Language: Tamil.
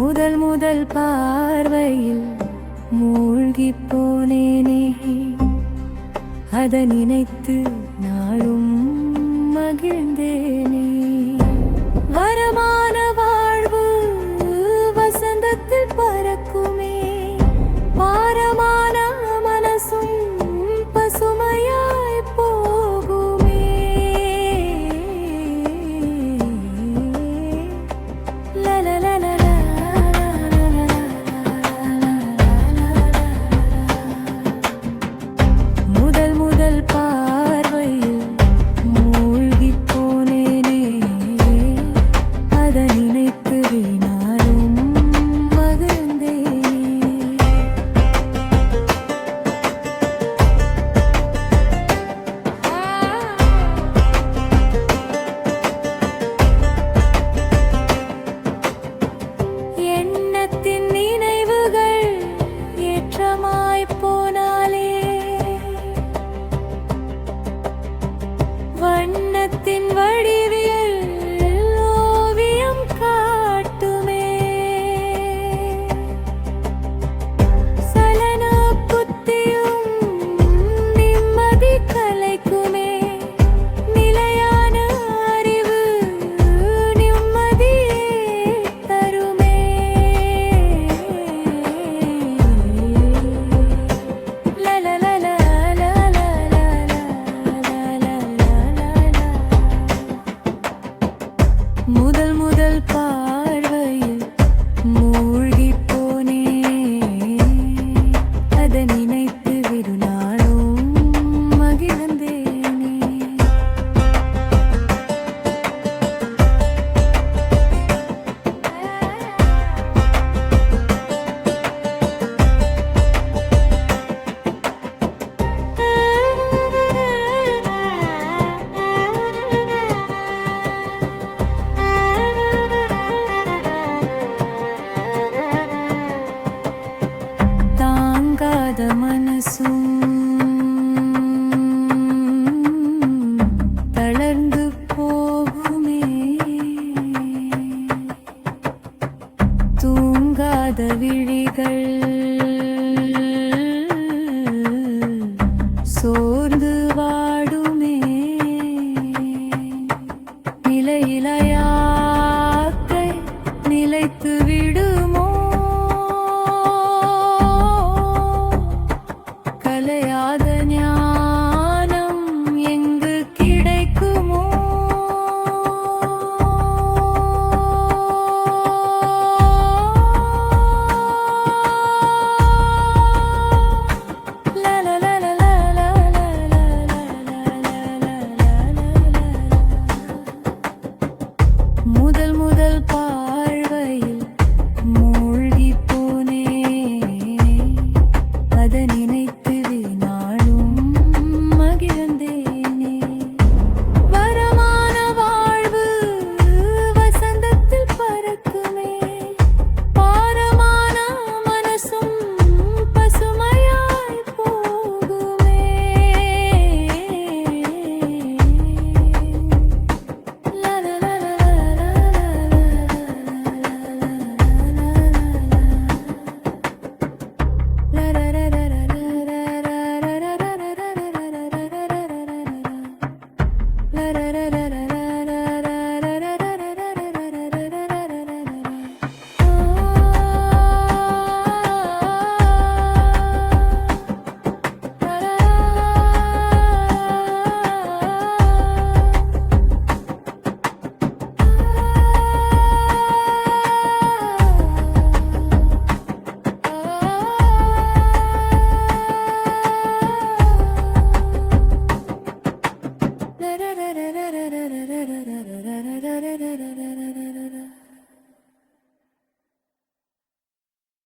முதல் முதல் பார்வையில் மூழ்கி போனேனே அதை நினைத்து அதை நினைத்து போகுமே. தூங்காத விழிகள் முதல் முதல் da da